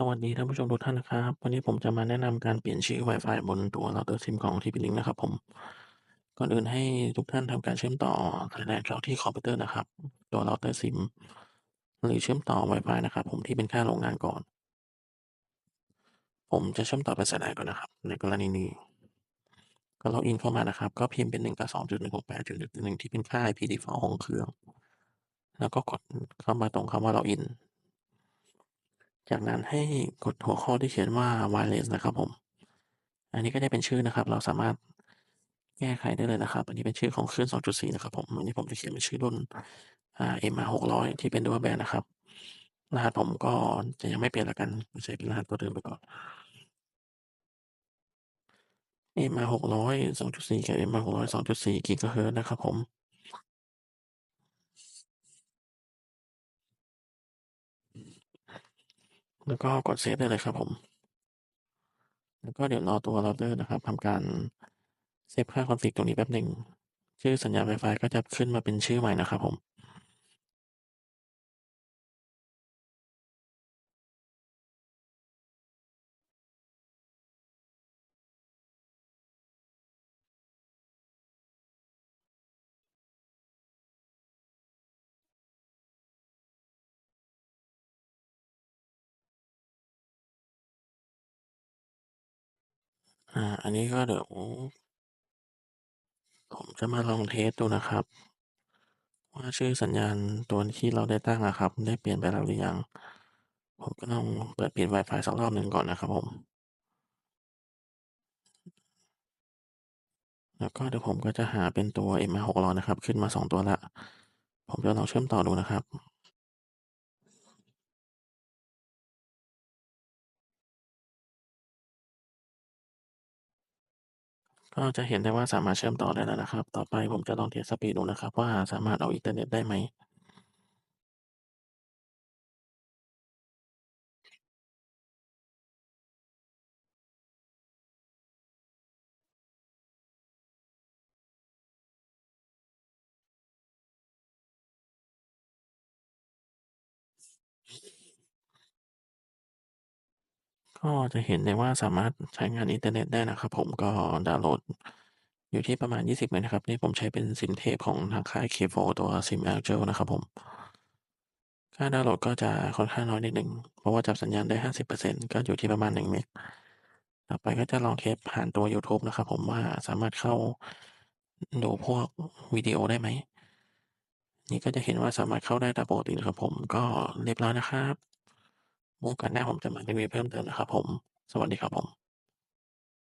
สวัสดีท่านผู้ชมทุกท่านนะครับ วันนี้ผมจะมาแนะนำการเปลี่ยนชื่อ Wi-Fi บนตัวเราเตอร์ซิมของ TP-Link นะครับผม ก่อนอื่นให้ทุกท่านทำการเชื่อมต่อสายแลนเข้าที่คอมพิวเตอร์นะครับ ตัวเราเตอร์ซิม หรือเชื่อมต่อ Wi-Fi นะครับ ผมที่เป็นค่าโรงงานก่อน ผมจะเชื่อมต่อเป็นสายแลนก่อนนะครับ ในกรณีนี้ ก็ล็อกอินเข้ามานะครับ ก็พิมพ์เป็น192.168.1.1ที่เป็นค่า IP default ของเครื่อง แล้วก็กดเข้ามาตรงคำว่าล็อกอิน จากนั้นให้กดหัวข้อที่เขียนว่า wireless นะครับผม อันนี้ก็จะเป็นชื่อนะครับ เราสามารถแก้ไขได้เลยนะครับ อันนี้เป็นชื่อของคลื่น 2.4 นะครับผม อันนี้ผมจะเขียนเป็นชื่อรุ่นอ่า MR600 ที่เป็น dual band นะครับ รหัสผมก็จะยังไม่เปลี่ยนล้วกันใช้เป็นรหัสตัวเดิมไปก่อน MR600 2.4 กับ MR600 2.4 กิกะเฮิรตซ์นะครับผม แล้วก็กดเซฟได้เลยครับผม แล้วก็เดี๋ยวรอตัวเราเตอร์นะครับทำการเซฟค่าคอนฟิกตรงนี้แป๊บหนึ่งชื่อสัญญาณ Wi-Fi ก็จะขึ้นมาเป็นชื่อใหม่นะครับผม อ่า อันนี้ก็เดี๋ยว ผมจะมาลองเทสดูนะครับ ว่าชื่อสัญญาณตัวที่เราได้ตั้งอะครับ ได้เปลี่ยนไปแล้วหรือยัง ผมก็ต้องเปิดปิด Wi-Fi สักรอบหนึ่งก่อนนะครับผม แล้วก็เดี๋ยวผมก็จะหาเป็นตัว MR600 นะครับ ขึ้นมา 2 ตัวล้วผมจะลองเชื่อมต่อดูนะครับ ก็จะเห็นได้ว่าสามารถเชื่อมต่อได้แล้วนะครับ ต่อไปผมจะลองเทสต์สปีดดูนะครับ ว่าสามารถเอาอินเทอร์เน็ตได้ไหม ก็จะเห็นได้ว่าสามารถใช้งานอินเทอร์เน็ตได้นะครับผม ก็ดาวน์โหลดอยู่ที่ประมาณ 20เมกนะครับ นี่ผมใช้เป็นซิมเทปของทางค่าย K4 ตัวซิม Airtel นะครับผมค่าดาวน์โหลดก็จะค่อนข้างน้อยนิดหนึ่ง เพราะว่าจับสัญญาณได้ 50%ก็อยู่ที่ประมาณ 1 เมกต่อไปก็จะลองเทสผ่านตัวยูทูบนะครับผมว่าสามารถเข้าดูพวกวิดีโอได้ไหม นี่ก็จะเห็นว่าสามารถเข้าได้ตามปกตินะครับผมก็เรียบร้อยนะครับ โอกาสหน้าผมจะมารีวิวเพิ่มเติมนะครับผม สวัสดีครับผม